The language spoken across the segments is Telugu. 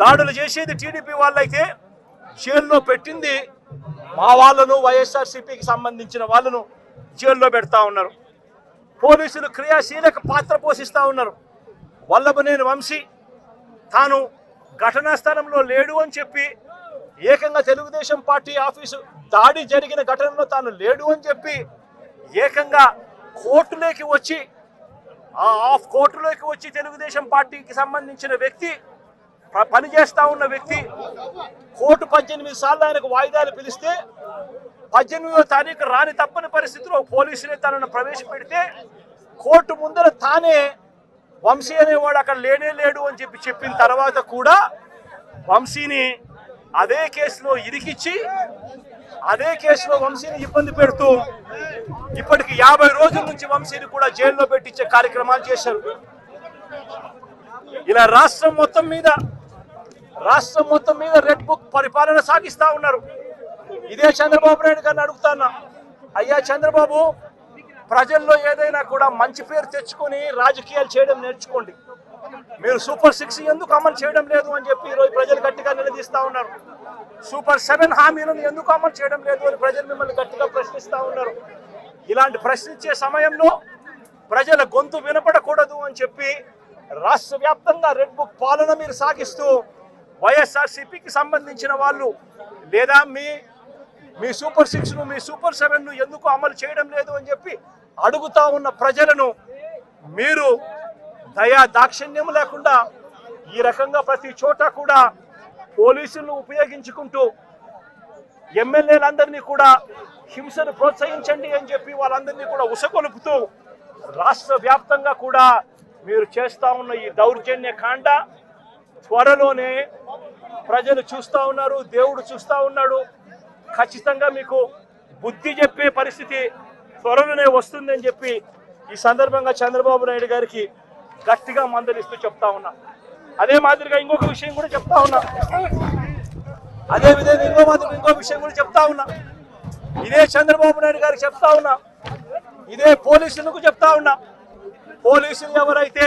దాడులు చేసేది టీడీపీ వాళ్ళైతే జైల్లో పెట్టింది మా వాళ్ళను వైఎస్ఆర్సీపీకి సంబంధించిన వాళ్ళను జైల్లో పెడతా ఉన్నారు. పోలీసులు క్రియాశీలక పాత్ర పోషిస్తూ ఉన్నారు. వల్లభనేని వంశీ తాను ఘటనా స్థలంలో లేడు అని చెప్పి ఏకంగా తెలుగుదేశం పార్టీ ఆఫీసు దాడి జరిగిన ఘటనలో తాను లేడు అని చెప్పి ఏకంగా కోర్టులోకి వచ్చి ఆ ఆఫ్ కోర్టులోకి వచ్చి తెలుగుదేశం పార్టీకి సంబంధించిన వ్యక్తి పనిచేస్తా ఉన్న వ్యక్తి కోర్టు పద్దెనిమిది సార్లు ఆయనకు వాయిదాలు పిలిస్తే పద్దెనిమిదో తారీఖు రాని తప్పని పరిస్థితిలో పోలీసులే తనను ప్రవేశపెడితే కోర్టు ముందర తానే వంశీ అనేవాడు అక్కడ లేనే లేడు అని చెప్పి చెప్పిన తర్వాత కూడా వంశీని అదే కేసులో ఇరికిచ్చి అదే కేసులో వంశీని ఇబ్బంది పెడుతూ ఇప్పటికి యాభై రోజుల నుంచి వంశీని కూడా జైల్లో పెట్టించే కార్యక్రమాలు చేశారు. ఇలా రాష్ట్రం మొత్తం మీద రాష్ట్రం మొత్తం మీద రెడ్ బుక్ పరిపాలన సాగిస్తా ఉన్నారు. ఇదే చంద్రబాబు నాయుడు గారిని అడుగుతానా? అయ్యా చంద్రబాబు ప్రజల్లో ఏదైనా కూడా మంచి పేరు తెచ్చుకొని రాజకీయాలు చేయడం నేర్చుకోండి. మీరు సూపర్ సిక్స్ ఎందుకు అమలు చేయడం లేదు అని చెప్పి ఈరోజు ప్రజలు గట్టిగా నిలదీస్తా ఉన్నారు. సూపర్ సెవెన్ హామీలను ఎందుకు అమలు చేయడం లేదు అని ప్రజలు మిమ్మల్ని గట్టిగా ప్రశ్నిస్తా ఉన్నారు. ఇలాంటి ప్రశ్నించే సమయంలో ప్రజల గొంతు వినపడకూడదు అని చెప్పి రాష్ట్ర వ్యాప్తంగా రెడ్ బుక్ పాలన మీరు సాగిస్తూ వైఎస్ఆర్సీపీకి సంబంధించిన వాళ్ళు లేదా మీ మీ సూపర్ సిక్స్ను మీ సూపర్ సెవెన్ను ఎందుకు అమలు చేయడం లేదు అని చెప్పి అడుగుతా ఉన్న ప్రజలను మీరు దయా దాక్షిణ్యం లేకుండా ఈ రకంగా ప్రతి చోట కూడా పోలీసులను ఉపయోగించుకుంటూ ఎమ్మెల్యేలందరినీ కూడా హింసను ప్రోత్సహించండి అని చెప్పి వాళ్ళందరినీ కూడా ఉసగొలుపుతూ రాష్ట్ర వ్యాప్తంగా కూడా మీరు చేస్తా ఉన్న ఈ దౌర్జన్య కాండ త్వరలోనే ప్రజలు చూస్తా ఉన్నారు దేవుడు చూస్తా ఉన్నాడు. ఖచ్చితంగా మీకు బుద్ధి చెప్పే పరిస్థితి త్వరలోనే వస్తుందని చెప్పి ఈ సందర్భంగా చంద్రబాబు నాయుడు గారికి గట్టిగా మందలిస్తూ చెప్తా ఉన్నా. అదే మాదిరిగా ఇంకొక విషయం కూడా చెప్తా ఉన్నా. అదే విధంగా ఇంకో మాదిరిగా ఇంకో విషయం కూడా చెప్తా ఉన్నా. ఇదే చంద్రబాబు నాయుడు గారికి చెప్తా ఉన్నా. ఇదే పోలీసులకు చెప్తా ఉన్నా. పోలీసులు ఎవరైతే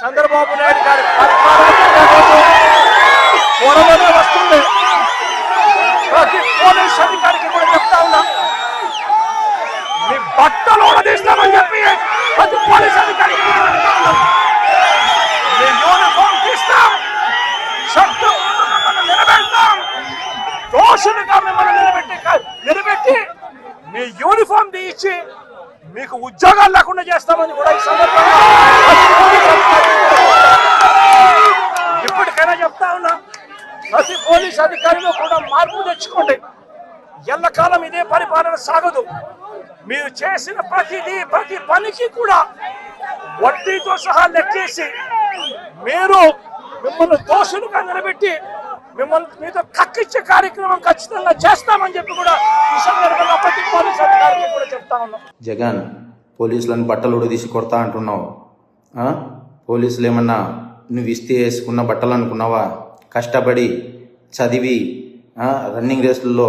చంద్రబాబు నాయుడు గారి పరిపాలన త్వరలోనే వస్తుంది. ప్రతి పోలీస్ అధికారికి కూడా చెప్తా ఉన్నా. మీ బట్టలు తీస్తామని చెప్పి ప్రతి పోలీస్ అధికారికి మీ యూనిఫామ్ తీస్తాం. శబ్దం నిలబెడతాం. దోషులుగా మిమ్మల్ని నిలబెట్టి నిలబెట్టి మీ యూనిఫామ్ తీయించి మీకు ఉద్యోగాలు లేకుండా చేస్తామని కూడా ఈ సందర్భంగా ఇప్పటికైనా చెప్తా ఉన్నా ప్రతి పోలీస్ అధికారిలో కూడా మార్పు తెచ్చుకోండి కాలం ఇదే పరిపాలన సాగదు. మీరు చేసిన ప్రతిదీ ప్రతి పనికి కూడా వడ్డీతో సహా లెక్కేసి మీరు మిమ్మల్ని దోషులుగా నిలబెట్టి మిమ్మల్ని మీతో కక్కిచ్చే కార్యక్రమం ఖచ్చితంగా చేస్తామని చెప్పి కూడా ఈ సందర్భంగా ప్రతి పోలీస్ అధికారికి కూడా చెప్తా ఉన్నాం. జగన్ పోలీసులను బట్టలు ఉడదీసి కొడతా అంటున్నావు. పోలీసులు ఏమన్నా నువ్వు ఇస్తే వేసుకున్న బట్టలు అనుకున్నావా? కష్టపడి చదివి రన్నింగ్ రేసుల్లో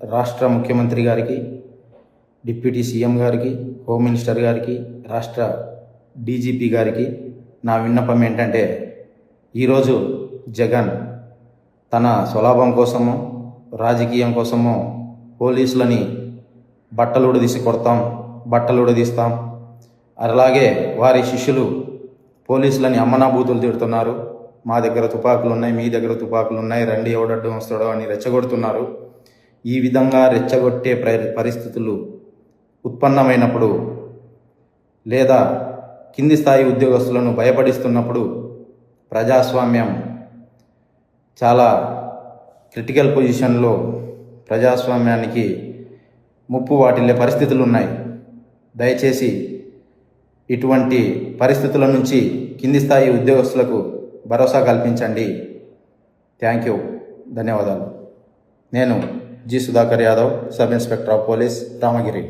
రాష్ట్ర ముఖ్యమంత్రి గారికి డిప్యూటీ సీఎం గారికి హోమ్ మినిస్టర్ గారికి రాష్ట్ర డీజీపీ గారికి నా విన్నపం ఏంటంటే ఈరోజు జగన్ తన స్వలాభం కోసమో రాజకీయం కోసమో పోలీసులని బట్టలు ఉడదీసి కొడతాం బట్టలు ఉడదీస్తాం అలాగే వారి శిష్యులు పోలీసులని అమ్మనాభూతులు తిడుతున్నారు. మా దగ్గర తుపాకులు ఉన్నాయి మీ దగ్గర తుపాకులు ఉన్నాయి రండి ఎవడడ్డం వస్తాడో అని రెచ్చగొడుతున్నారు. ఈ విధంగా రెచ్చగొట్టే ప్ర- పరిస్థితులు ఉత్పన్నమైనప్పుడు లేదా కింది స్థాయి ఉద్యోగస్తులను భయపడిస్తున్నప్పుడు ప్రజాస్వామ్యం చాలా క్రిటికల్ పొజిషన్లో ప్రజాస్వామ్యానికి ముప్పు వాటిల్లే పరిస్థితులు ఉన్నాయి దయచేసి ఇటువంటి పరిస్థితుల నుంచి కింది స్థాయి ఉద్యోగస్తులకు భరోసా కల్పించండి. Thank you. ధన్యవాదాలు. నేను जी Sudhakar Yadav sub inspector of police Ramagiri